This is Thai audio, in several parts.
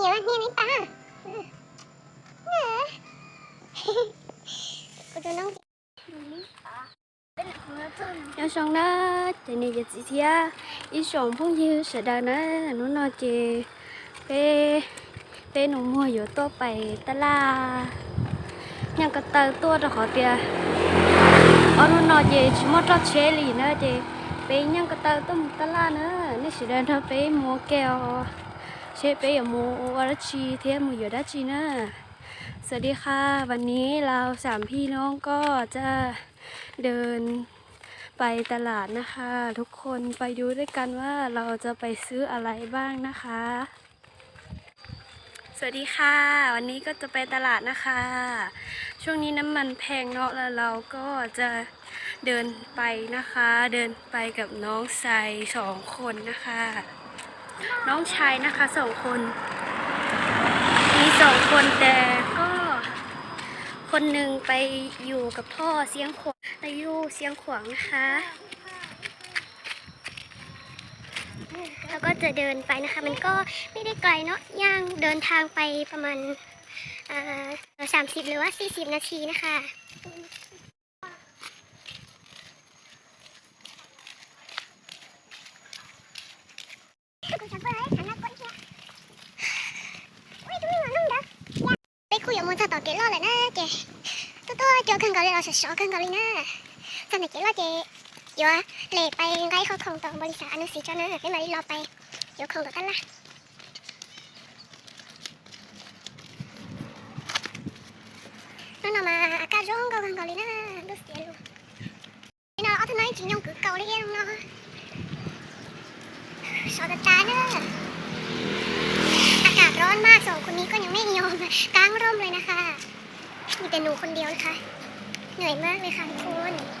nhiều anh em ta cô cho nó 要上呢，这里就几天，一上朋友是的呢，侬那就ไปไปหนูมัวอยู่ตัวไปตลาดยังก็เตอตัวตะขอเตียอ๋อนูนอเจชิมอตอเชลีนะเจไปยังก็เตอตุ้มตลาดนะนี่สิเดินเธอไปมัวแก้ว เชไปอย่ามัววรชีเทียมอยู่ด้าจีนะสวัสดีค่ะ วันนี้เราสามพี่น้องก็จะเดินไปตลาดนะคะ ทุกคนไปดูด้วยกันว่าเราจะไปซื้ออะไรบ้างนะคะ สวัสดีค่ะ วันนี้ก็จะไปตลาดนะคะ ช่วงนี้น้ำมันแพงเนาะแล้วเราก็จะเดินไปนะคะ เดินไปกับน้องชายสองคนนะคะ น้องชายนะคะสองคน มีสองคนแต่ก็ คนหนึ่งไปอยู่กับพ่อเสียงขวงไปอยู่เสียงขวงนะคะ แล้วก็จะเดินไปนะคะ มันก็ไม่ได้ไกลเนาะย่างเดินทางไปประมาณสามสิบหรือว่าสี่สิบนาทีนะคะ ไป คุยกับมนต์ต่อเกล้อเลยนะเจตัวตัวเจอกันกันเลยเราจะชอกันกันเลยนะตอนไหนเกล้อเจเดี๋ยวเลยไปไร่เขาของตองบริษัทอนุสิจ้านะให้มารีรอไปเดี๋ยวของกับกันละนั่นมาอากาศร้อนกันกันเลยนะดูเสียลูกนี่นะเอาทนายจริงยงคือเกาหลีเองเนาะชอบตาเนอะ ศร้อนมากสองคนนี้ก็ยังไม่ยอมกางร่มเลยนะคะ มีแต่หนูคนเดียวนะคะ เหนื่อยมากเลยค่ะทุกคนฉัน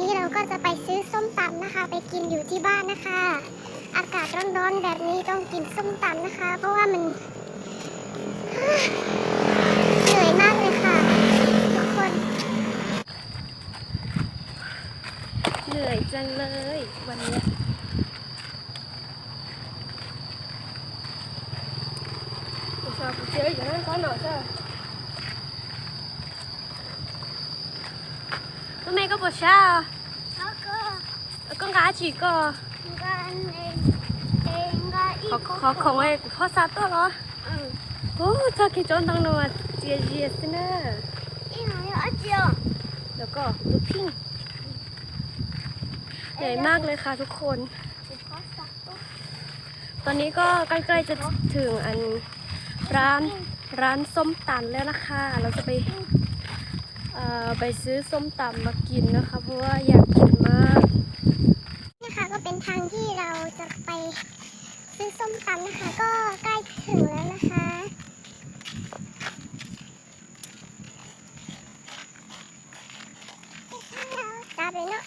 นนี้เราก็จะไปซื้อส้มตำนะคะ ไปกินอยู่ที่บ้านนะคะ อากาศร้อนๆแบบนี้ต้องกินส้มตำนะคะ เพราะว่ามันเหนื่อยมากเลยค่ะทุกคน เหนื่อยจังเลยวันเนี้ย sao cũng chơi cho nó có nổi ตัวแม่ก็ปวดช้าแล้วก็แล้วก็กาจีก็กันเองเองก็อีขอกขอของไว้พ่อซาตัวเหรออืมโอ้ถ้าคิดจนตั้งนานเจียเจียสินะอีหน่อยอะเจียวแล้วก็ลูกพิงเหนื่อยมากเลยค่ะทุกคน ตอนนี้ก็ใกล้ๆจะถึงอันร้านร้านส้มตำแล้วนะคะ เราจะไปเอ่อ ไปซื้อส้มตำมากินนะคะ เพราะว่าอยากกินมากนะคะก็เป็นทางที่เราจะไปซื้อส้มตำนะคะ ก็ใกล้ถึงแล้วนะคะจับเลยเนาะ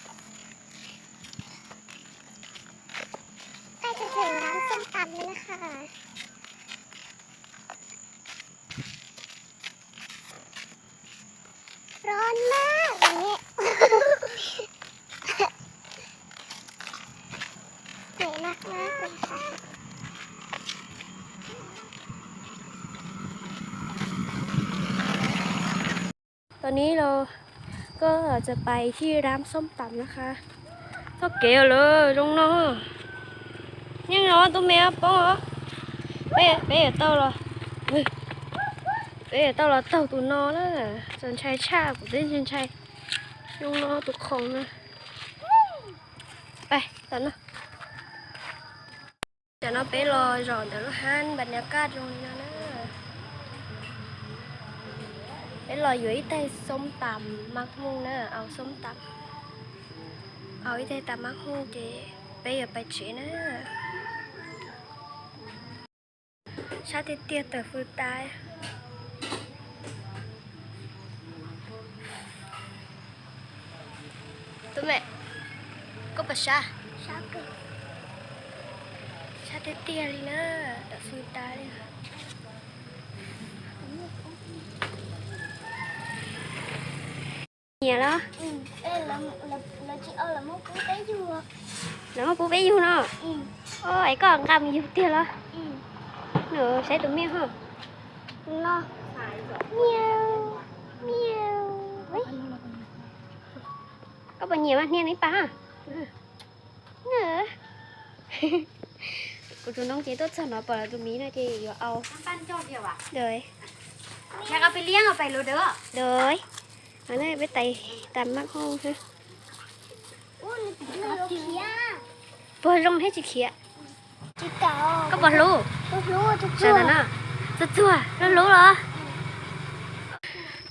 ใกล้จะถึงร้านส้มตำแล้วนะคะ ค่ะ ร้อนมากอย่างนี้ เหนื่อยมากมากเลยค่ะตอนนี้เราก็จะไปที่ร้านส้มตำนะคะเท่าเก๋เลยตรงน้องยังไงวะตัวแม่ป้องเหรอเป๊ะเป๊ะเต้าเหรอเฮ้เป๊ะเต้าเหรอเต้าตัวนอแล้วจนชายชากูได้ยินชาย น้องน้อตุกของนะ ไปตอนนะเดี๋ยวเราไปรอรอเดี๋ยวเราหันบรรยากาศตรงนี้นะนะเป็นรอยอยู่ที่ใต้ส้มตำมักมุ่งเนอะเอาส้มตำเอาที่ใต้ตำมักมุ่งเจไปอย่าไปเฉนะชาติเตี้ยแต่ฟื้นตาย ก็ปะชาชอบกินชาติเตียเลยนะแต่ฟืนตายเลยค่ะเนี่ยแล้วอืมเอ้ยเราเราเราจะเอ กูจะน้องเจ๊ตัวฉันเนาะปล่อยตัวมีนะเจ๊อย่าเอาปั้นจอดเดียวอะเดยอยากเอาไปเลี้ยงเอาไปโรเด้อเดยอันนี้ไปไต่ตามมากห้องฮะอู้นี่เป็นโลเคียปล่อยลงให้จีเขียจิเก่าก็บอกรู้ก็รู้ว่าจะใช่แล้วนะจะจั่วแล้วรู้เหรอ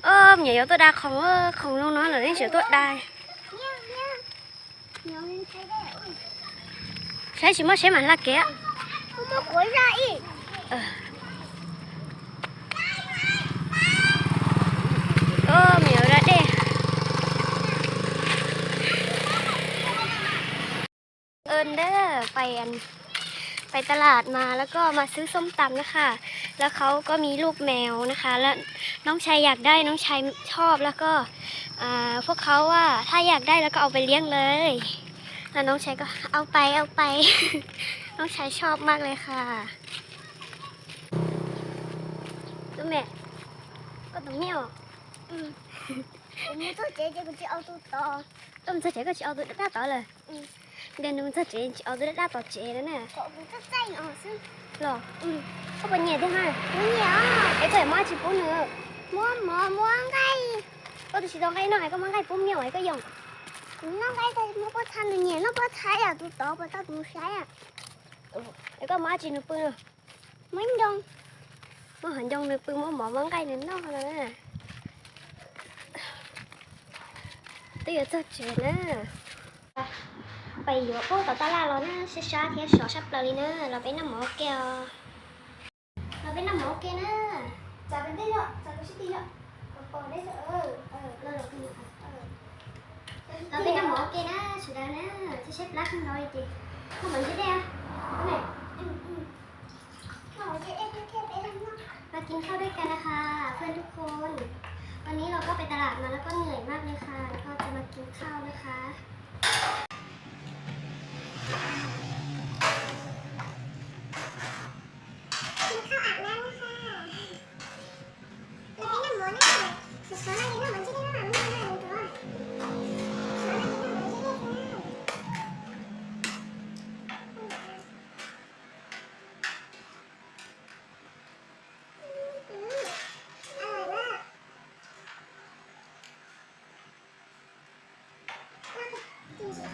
เออเหนียวตัวดาของเออของน้องๆเหรอนี่เสียตัวได้เมียวเมียวเมียวนี่ใช้ได้ อุ้ยใช้ชิมว่าใช้หมันละแกะกูต้องขวย ra อีกเออเหนียวแล้วเด้เอินเด้อไปอันไปตลาดมาแล้วก็มาซื้อส้มตำนะคะ แล้วเขาก็มีลูกแมวนะคะ แล้วน้องชายอยากได้น้องชายชอบแล้วก็อ่าพวกเขาว่าถ้าอยากได้แล้วก็เอาไปเลี้ยงเลย แล้วน้องชายก็เอาไปเอาไป น้องชายชอบมากเลยค่ะตัวแม่ก็ต้องเมียวผมไม่ต้องเจ๊เจ๊ก็จะเอาตัวต่อ Tôm sao trẻ có chị ao tôi đã đá tỏ lời Ừ. Đừng đừng sao chị chị ao tôi đã đá tỏ chị đó nè ก็มันก็ใส่หน่อซึ่ง Lò Ừ Có bao nhiêu thế hai มันเหนียว Em phải mua chị bố nữa ม้วนหมอม้วนไก่ Có tôi chỉ đón cái này có mang cái bố nhiều ấy có dùng น้องไก่แต่มันก็ทำอย่างเงี้ยน้องก็ใช้อะตัวต่อไปตัดมือใช้อะ Em có mua chị nữa bưng nữa ไม่ดง Mà hẳn dùng nữa bưng mà mở mang cái nữa nó rồi nè Tôi giờ cho chị nè ไปอยู่พวกต่อตลาดเรานะช้าๆเที่ยวสอชับเลยนะเราไปน้ำหมอแก้วเราไปน้ำหมอแก้วนะจะเป็ นได้เหรอจะไม่ใช่ดีเหรอปอได้เหรอเออเออเราเราคือเออเราไปน้ำหมอแก้วนะสุดานะจะเช็ดรักมันน้อยจีเขาเหมือนจะ ได้อะไหนอืมอืมเราจะเอ็นเทียบเอ็นเนาะมากินข้าวด้วยกันนะคะ เพื่อนทุกคน วันนี้เราก็ไปตลาดมาแล้วก็เหนื่อยมากเลยค่ะ ก็จะมากินข้าวนะคะ จริง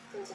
ๆมันจะ